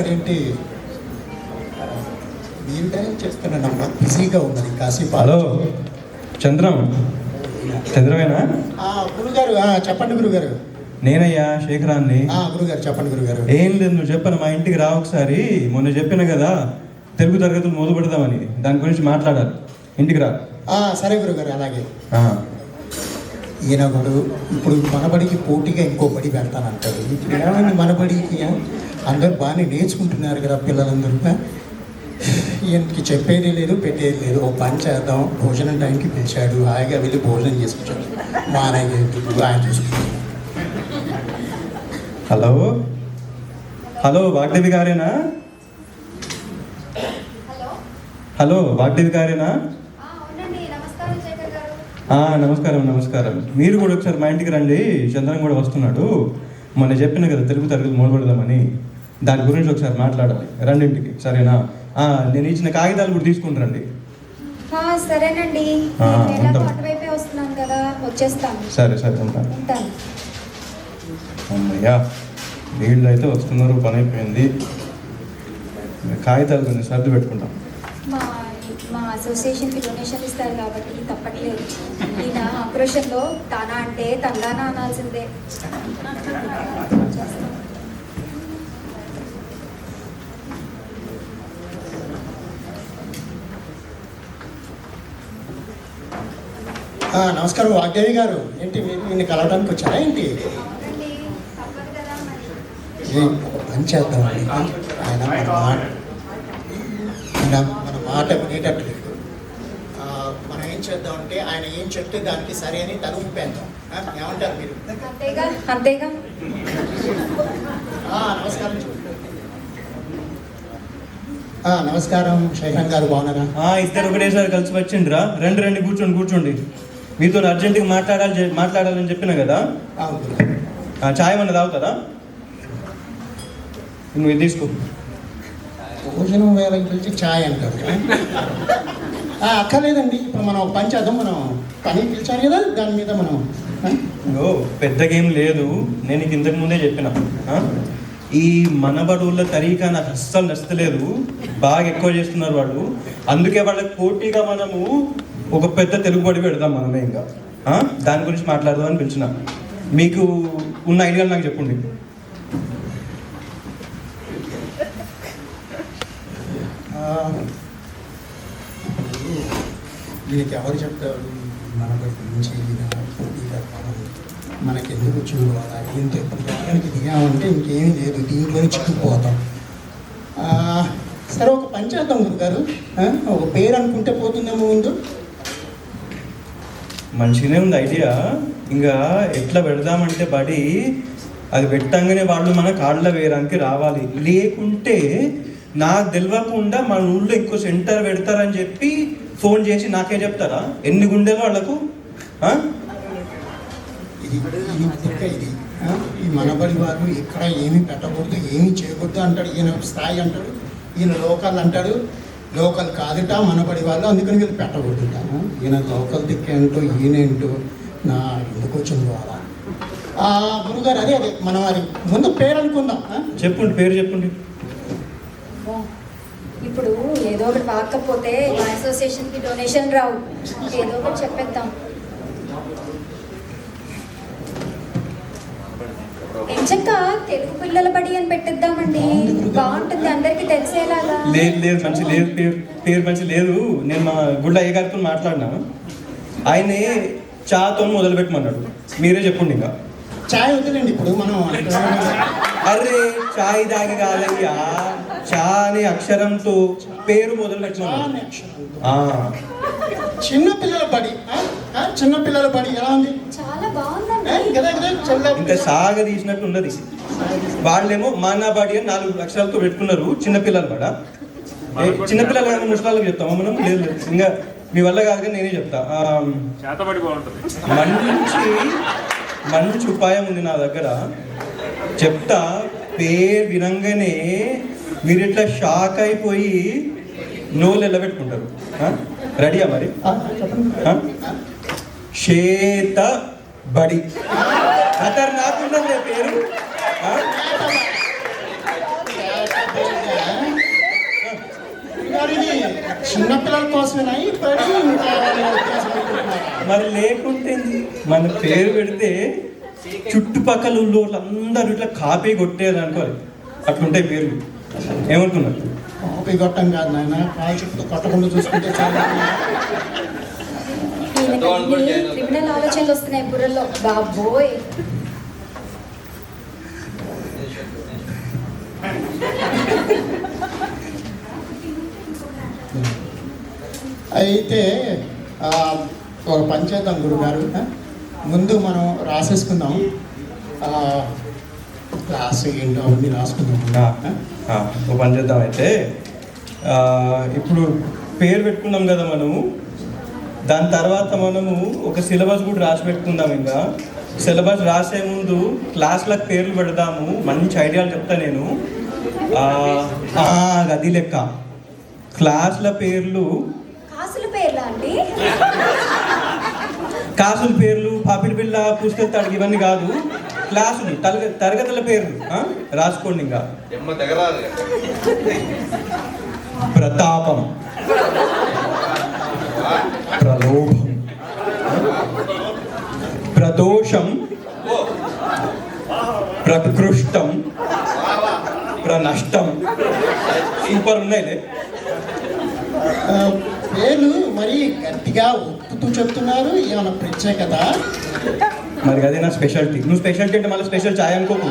ఏంటి? చేస్తున్నానమ్మా బిజీగా ఉన్నది కాసేపు హలో చంద్రం. చంద్రమేనా? ఆ, గురుగారు చెప్పండి గురుగారు. నేనయ్యా శేఖరాన్ని. ఆ, గురుగారు చెప్పండి గురుగారు. ఏం లేదు నువ్వు చెప్పను మా ఇంటికి రా ఒకసారి. మొన్న చెప్పిన కదా తెలుగు తరగతులు మొదలు పెడదామని. దాని గురించి మాట్లాడాలి. ఇంటికి రా. ఆ, సరే గురుగారు అలాగే. ఈయన కూడా ఇప్పుడు మనబడికి పోటీగా ఇంకో బడి పెడతానంటాడు. ఇప్పుడు ఏమైంది మనబడికి? అందరూ బాగానే నేర్చుకుంటున్నారు కదా పిల్లలందరూ? ఈయనకి చెప్పేది లేదు పెట్టేది లేదు. ఓ పని చేద్దాం భోజనం టైంకి పిలిచాడు. హాయిగా వెళ్ళి భోజనం చేసుకొచ్చాడు మా ఆయన ఆయన చూసుకుంటాడు. హలో? హలో వాగ్దేవి గారేనా? హలో? వాగ్దేవి గారేనా? నమస్కారం నమస్కారం మీరు కూడా ఒకసారి మా ఇంటికి రండి. చంద్రం కూడా వస్తున్నాడు. మొన్న చెప్పిన కదా తెలుగు తరగతులు మొదలు పెడదామని దాని గురించి ఒకసారి మాట్లాడాలి. రండి ఇంటికి. సరేనా? ఆ, నేను ఇచ్చిన కాగితాలు కూడా తీసుకుని రండి. సరేనండి. అటువైపే వస్తున్నాను కదా వచ్చేస్తాను. సరే సరే ఉంటాను. ఉంటాను. అమ్మయ్యా వీళ్ళు అయితే వస్తున్నారు పని అయిపోయింది కాగితాలు కొంచెం సర్దు పెట్టుకుంటాం. మా మా అసోసియేషన్కి డొనేషన్ ఇస్తారు కాబట్టి తప్పట్లేదు. ఈయన ఆపరేషన్లో తానా అంటే తందానా అనాల్సిందే. నమస్కారం వాగ్దేవి గారు. ఏంటి మీరు నిన్ను కలవడానికి వచ్చారా? ఏంటి? అవునండి తప్పదు కదా మరి ఏ, పని చేద్దామండి. ఆయన మన మాట ఆయన మన మాట మనం ఏం చేద్దామంటే ఆయన ఏం చెప్తే దానికి సరే అని తల ఊపేద్దాం. ఆ, ఏమంటారు మీరు? అంతేగా? నమస్కారం నమస్కారం శేఖరం గారు బాగున్నారా? ఆ, ఇద్దరు ఒకటేసారి కలిసి వచ్చిండ్రా. రండి రండి కూర్చోండి కూర్చోండి. మీతో అర్జెంటుగా మాట్లాడాలి మాట్లాడాలని చెప్పిన కదా? చాయ్ ఏమన్నా తాగుతారా? నువ్వు ఇది తీసుకో. భోజనం వేళకి పిలిచి ఛాయ్ అంటారు అక్కర్లేదండి. ఇప్పుడు మనం పని చేద్దాం. మనం పని పిలిచాను కదా దాని మీద మనం? ఓ పెద్ద గేమ్ లేదు. నేను ఇంతకు ముందే చెప్పిన? ఈ మనబడుల తరీకా నాకు అస్సలు నచ్చలేదు. బాగా ఎక్కువ చేస్తున్నారు వాళ్ళు. అందుకే వాళ్ళకి పోటీగా మనము ఒక పెద్ద తెలుగుబడి పెడదాం మనమే ఇంకా. దాని గురించి మాట్లాడదామని పిలిచిన. మీకు ఉన్న ఐడియాలు నాకు చెప్పండి. దీనికి ఎవరు చెప్తారు? మన గురించి మనకి ఎందుకు చూడాలా ఏంటో ఇప్పుడు దిగామంటే ఇంకేం లేదు. దీంట్లోనే చిక్కుపోతాం సరే ఒక పని చేద్దాం గురుగారు ఒక పేరు అనుకుంటే పోతుందేమో ముందు? మంచిగానే ఉంది ఐడియా. ఇంకా ఎట్లా పెడదామంటే బడి అది పెట్టంగానే వాళ్ళు మన కాళ్ళ వేయడానికి రావాలి. లేకుంటే నాకు తెలియకుండా మన ఊళ్ళో ఇంకో సెంటర్ పెడతారని చెప్పి ఫోన్ చేసి నాకే చెప్తారా? ఎన్ని గుండెలు వాళ్ళకు? ఈ మనబడి వారు ఇక్కడ ఏమీ పెట్టకూడదు ఏమీ చేయకూడదు అంటాడు. ఈయన స్థాయి అంటాడు ఈయన లోకల్ అంటాడు. లోకల్ కాదుట మనబడి వాళ్ళు అందుకని వీళ్ళు పెట్టకూడదుట. ఆ, ఈయన లోకల్ దిక్కేంటో ఈయనేంటో నా ఎందుకు వచ్చింది వాళ్ళ ఆ, గురుగారు అదే అదే మనం అది ముందు పేరు అనుకుందాం? చెప్పండి పేరు చెప్పండి. ఇప్పుడు ఏదో ఒకటి వాకపోతే మా అసోసియేషన్కి డొనేషన్ రావు. ఏదో ఒకటి చెప్పేద్దాం. ఎంచక్క తెలుగు పిల్లల బడి అని పెట్టిద్దామండి. బాగుంటుంది అందరికి తెలిసేలాగా. లేదు లేదు మంచి లేదు పేరు పేరు మంచి లేదు. నేను మా గుళ్ళ అయ్య గారితో మాట్లాడినా. ఆయనే చాతో మొదలు పెట్టమన్నాడు మీరే చెప్పండి ఇంకా. చాయ్ వద్దులేండి ఇప్పుడు మనం అరే చాయ్ దాగి కాదయ్యా. చా అనే అక్షరంతో పేరు మొదలు పెట్టమన్నాడు చిన్న పిల్లల బడి చిన్న పిల్లల బడి ఎలా ఉంది? ఇంకా సాగ తీసినట్టు ఉన్నది. వాళ్ళేమో మానా బాడి అని నాలుగు అక్షరాలతో పెట్టుకున్నారు చిన్నపిల్లలు కూడా. చిన్నపిల్లలు కానీ ముసలాళ్ళకి చెప్తామా మనం? లేదు లేదు. ఇంకా మీ వల్ల కాదు కానీ నేనే చెప్తా. మంచి మంచి ఉపాయం ఉంది నా దగ్గర. చెప్తా పేరు వినంగానే మీరు ఇట్లా షాక్ అయిపోయి నోళ్ళు ఎల్లబెట్టుకుంటారు. రెడీయా మరి? శ్వేత బడి. అతను రాకుండా పేరు? చిన్నపిల్లల కోసమే మరి లేకుంటే మన పేరు పెడితే చుట్టుపక్కల వాళ్ళందరూ ఇట్లా కాపీ కొట్టేది అనుకోవాలి అట్లుంటాయి పేరు ఏమనుకున్నారు? కాపీ కొట్టం కాదు నాయన. కాల్ చుట్టూ కొట్టకుండా చూసుకుంటే చాలా. అన్ని క్రిమినల్ ఆలోచనలు వస్తున్నాయి బుర్రలో. బాబోయ్. అయితే ఆ, ఒక పని చేద్దాం గురుగారు ఆ? ముందు మనం రాసేసుకుందాం. ఆ, క్లాస్ ఏంటో అవన్నీ రాసుకుందాం. ఓ పని చేద్దాం అయితే. ఆ, ఇప్పుడు పేరు పెట్టుకున్నాం కదా మనము. దాని తర్వాత మనము ఒక సిలబస్ కూడా రాసి పెట్టుకుందాం ఇంకా. సిలబస్ రాసే ముందు క్లాస్లకు పేర్లు పెడదాము. మంచి ఐడియాలు చెప్తా నేను. అది లెక్క. క్లాసుల పేర్లు. కాసుల పేర్లా అండి? కాసుల పేర్లు పాపిడి పిల్ల పుస్తకాలు ఇవన్నీ కాదు. క్లాసులు తరగ తరగతుల పేర్లు ఆ? రాసుకోండి ఇంకా. ప్రతాపం. ప్రనష్టం సూపర్ ఉన్నాయిలే. ఆ, పేర్లు మరి గట్టిగా ఒప్పుతూ చెప్తున్నారు ఏమైనా ప్రత్యేకత? మరి అదే నా స్పెషాలిటీ నువ్వు స్పెషాలిటీ అంటే మళ్ళీ స్పెషల్ ఛాయ్ అనుకోకు.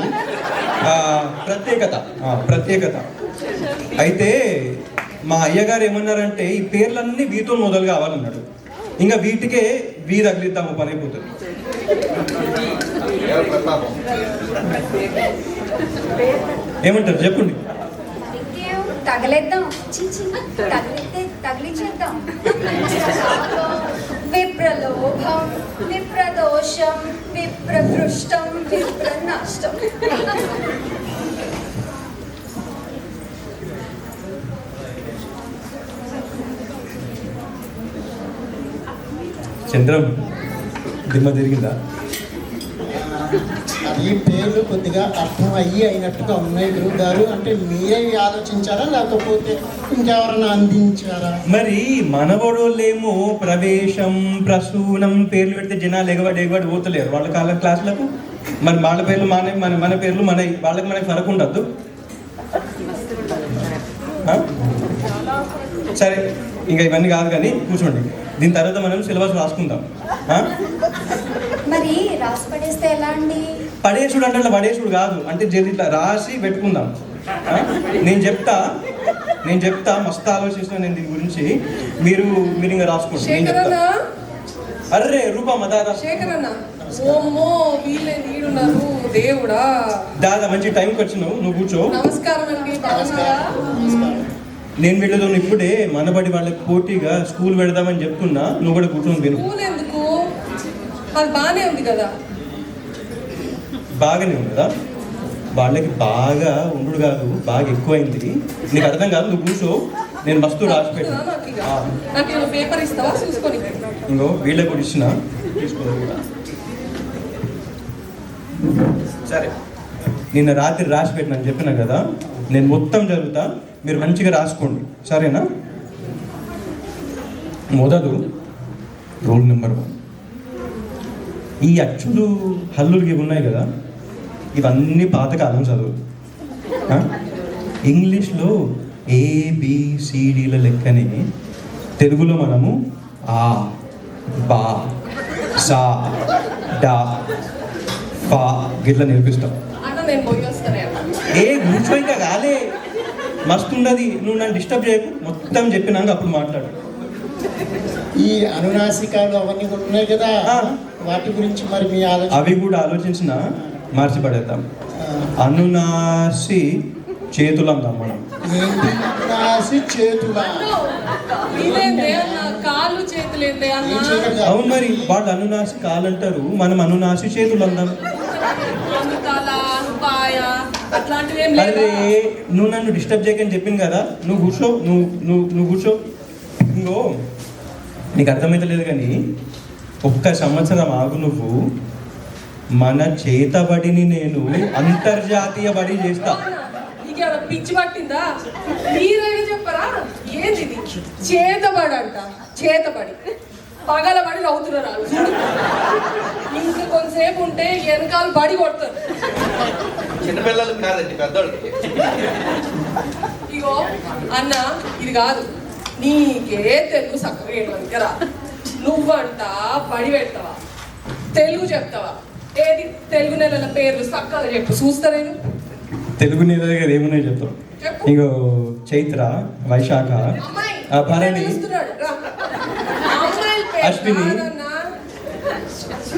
ఆ, ప్రత్యేకత. ఆ, ప్రత్యేకత. అయితే మా అయ్యగారు ఏమన్నారంటే ఈ పేర్లన్నీ వీతో మొదలు కావాలన్నాడు. ఇంకా వీటికే వీ తగిలిద్దాము పని అయిపోతుంది. ఏమంటారు? చెప్పండి. ఇంకేం? తగలేద్దాం. చి, చి, తగిలితే తగిలించేద్దాం విప్రలోభం విప్రదోషం విప్రపృష్టం విప్రనష్టం. చంద్రం దిమ్మ తిరిగిందా? అది పేర్లు కొద్దిగా అర్థం అయ్యి అయినట్టుగా ఉన్నాయి గురువు గారు అంటే మీరే ఆలోచించారా లేకపోతే ఇంకెవరైనా అందించారా? మరి మనవడోళ్ళేమో ప్రవేశం ప్రసూనం పేర్లు పెడితే జనాలు ఎగబడి ఎగబడి పోతలేరు వాళ్ళ కాళ్ళ క్లాసులకు. మరి వాళ్ళ పేర్లు మన మన మన పేర్లు మన వాళ్ళకి మనకి ఫరక్ ఉండద్దు? సరే ఇంకా ఇవన్నీ కాదు కానీ కూర్చోండి. దీని తర్వాత మనం సిలబస్ రాసుకుందాం? మరి రాసి పడేస్తే ఎలా అండి? పడేసుడు అంటే పడేసుడు కాదు. అంటే జల్ది ఇట్లా రాసి పెట్టుకుందాం? నేను చెప్తా నేను చెప్తా మస్తు ఆలోచిస్తున్నాను నేను దీని గురించి. మీరు మీరు ఇంకా రాసుకోండి. నేను శేఖరన్న చెప్తా. అర్రే రూపా మదాదా శేఖరన్న ఓమ్మో వీళ్ళే నీడున్నారు దేవుడా. దాదా మంచి టైంకి వచ్చినావు. నువ్వు కూర్చో. నమస్కారం అండి నేను వీళ్ళతో ఇప్పుడే. మనబడి వాళ్ళకి పోటీగా స్కూల్ పెడదామని చెప్తున్నా. నువ్వు కూడా కూర్చొని విను అది బానే ఉంది కదా. బాగానే ఉంది కదా? వాళ్ళకి బాగా ఉండు కాదు బాగా ఎక్కువైంది. నీకు అర్థం కాదు నువ్వు కూర్చో. నేను మస్తు రాసి పేపర్ ఇస్తావా? చూసుకొని. ఇంకో వీళ్ళకి కూడా ఇచ్చిన. కూడా. సరే. నిన్న రాత్రి రాసి పెట్టినని చెప్పినా కదా? నేను మొత్తం జరుగుతా మీరు మంచిగా రాసుకోండి. సరేనా? మొదలు. Roll number one. ఈ అచ్చులు హల్లులు ఇవి ఉన్నాయి కదా ఇవన్నీ పాతకాలం చదువు ఆ? ఇంగ్లీష్లో ఏబిసిడీల లెక్కని తెలుగులో మనము ఆ బా సా డా ఫా గిట్లా నేర్పిస్తాం. ఏ కూర్చో ఇంకా కాలే మస్తు ఉన్నది నువ్వు నన్ను డిస్టర్బ్ చేయకు. మొత్తం చెప్పినాక అప్పుడు మాట్లాడు. ఈ అనునాసికాలు అవన్నీ కూడా ఉన్నాయి కదా. ఆ. వాటి గురించి మరి మీ ఆలోచన అవి కూడా ఆలోచించిన మార్చి పడేద్దాం ఆ, అనునాసి మనం. చేతుల? చేతులేందే చీకటి అవును మరి వాళ్ళు అనునాసి కాలంటారు మనం అనునాసి చేతులు అందాం. అరే లేదు నువ్వు నన్ను డిస్టర్బ్ చేయకని చెప్పింది కదా నువ్వు కూర్చో నువ్వు నువ్వు నువ్వు కూర్చో. ఇంకో నీకు అర్థమైతలేదు కానీ ఒక్క సంవత్సరం ఆగు నువ్వు. మన చేతబడిని నేను అంతర్జాతీయ బడి చేస్తా. పిచ్చి పట్టిందా? మీరేగా చెప్పరా? ఏంది చేతబడి. అంట చేతబడి పగలబడి నవ్వుతున్నారు వాళ్ళు ఇంకా కొంతసేపు ఉంటే వెనకాల బడి కొడతారు. చిన్నపిల్లలకు కాదండి పెద్దోళ్ళకి. ఇగో అన్న ఇది కాదు. నీకే తెలుగు చక్కగా ఏడవనికి రా నువ్వంట బడి పెడతావా? తెలుగు చెప్తావా? ఏది? తెలుగు నెలల పేర్లు చక్కగా చెప్పు. చూస్తారేను తెలుగు నీళ్ళ కదా ఏమున్నాయి చెప్తాం చెప్పు. ఇంకో చైత్ర వైశాఖ భరణి అశ్విని. కాదన్నా.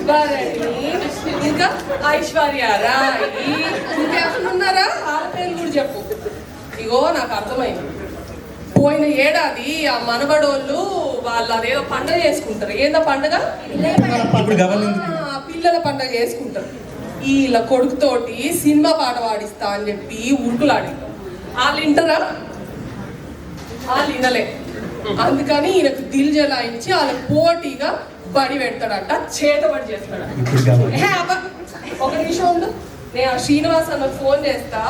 భరణి ఇంకా ఐశ్వర్య రాయి. ఇంకెవరు ఉన్నారా? వాళ్ళ పేర్లు కూడా చెప్పు. ఇగో నాకు అర్థమైంది. పోయిన ఏడాది ఆ మనబడోళ్ళు వాళ్ళు అదేదో పండగ చేసుకుంటారు. ఏందో పండగ? పిల్లల పండగ చేసుకుంటారు. వీళ్ళ కొడుకుతోటి సినిమా పాట పాడిస్తా అని చెప్పి ఉరుకులాడింటారు వాళ్ళు వింటారా? వాళ్ళు వినలే. అందుకని ఈయనకు దిల్ జలాయించి వాళ్ళ పోటీగా బడి పెడతాడట చేతబడి చేస్తాడట. ఒక నిమిషం ఉండు. నేను ఆ శ్రీనివాస్ అన్న ఫోన్ చేస్తా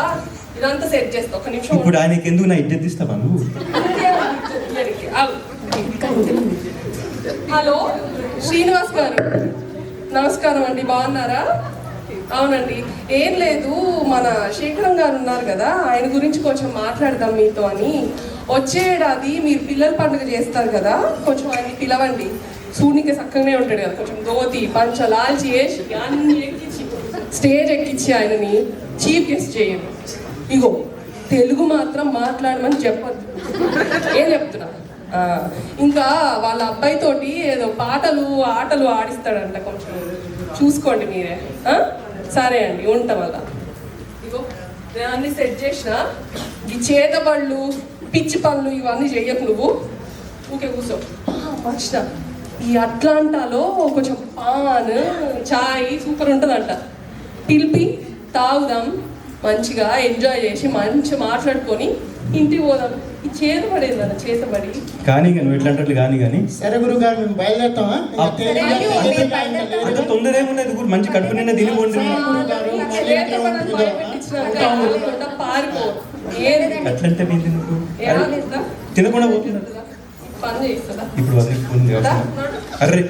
ఇదంతా సెట్ చేస్తా. ఒక నిమిషం. ఇప్పుడు ఆయనకి ఎందుకు నా ఇద్దరు తీస్తావా నువ్వు? హలో? శ్రీనివాస్ గారు. నమస్కారం అండి బాగున్నారా? అవునండి. ఏం లేదు మన శేఖరం గారు ఉన్నారు కదా ఆయన గురించి కొంచెం మాట్లాడదాం మీతో అని. వచ్చే ఏడాది మీరు పిల్లల పండుగ చేస్తారు కదా కొంచెం ఆయన్ని పిలవండి. సూర్యునికి చక్కగానే ఉంటాడు కదా కొంచెం ధోతి పంచ లాల్చి వేసి అన్ని ఎక్కించి. స్టేజ్ ఎక్కించి ఆయనని చీఫ్ గెస్ట్ చేయండి. ఇగో తెలుగు మాత్రం మాట్లాడమని చెప్పద్దు. ఏం చెప్తున్నా? ఇంకా వాళ్ళ అబ్బాయితోటి ఏదో పాటలు ఆటలు ఆడిస్తాడంట కొంచెం. చూసుకోండి మీరే. సరే అండి ఉంటాం అలా ఇగో నేను అన్ని సెట్ చేసిన. ఈ చేతబళ్ళు పిచ్చి పనులు ఇవన్నీ చెయ్యకు నువ్వు. ఊకే కూర్చో ఆ, ఈ అట్లాంటాలో కొంచెం పాన్ చాయ్ సూపర్ ఉంటుందంట. పిలిపి తాగుదాం. మంచిగా ఎంజాయ్ చేసి మంచి మాట్లాడుకొని ఇంటికి పోదాం. ఈ అన్న కానీ నువ్వు కానీ కానీ. సరే గురువు గారు మేము బయలుదేరుతామా. అంత తొందర ఏమున్నది గురు మంచి కడుపు పారిపో. అట్లంటే ఏంటి నువ్వు ఏమవుతుందా తినకుండా పోతున్నా పని చేస్తుందా? ఇప్పుడు. అర్రే.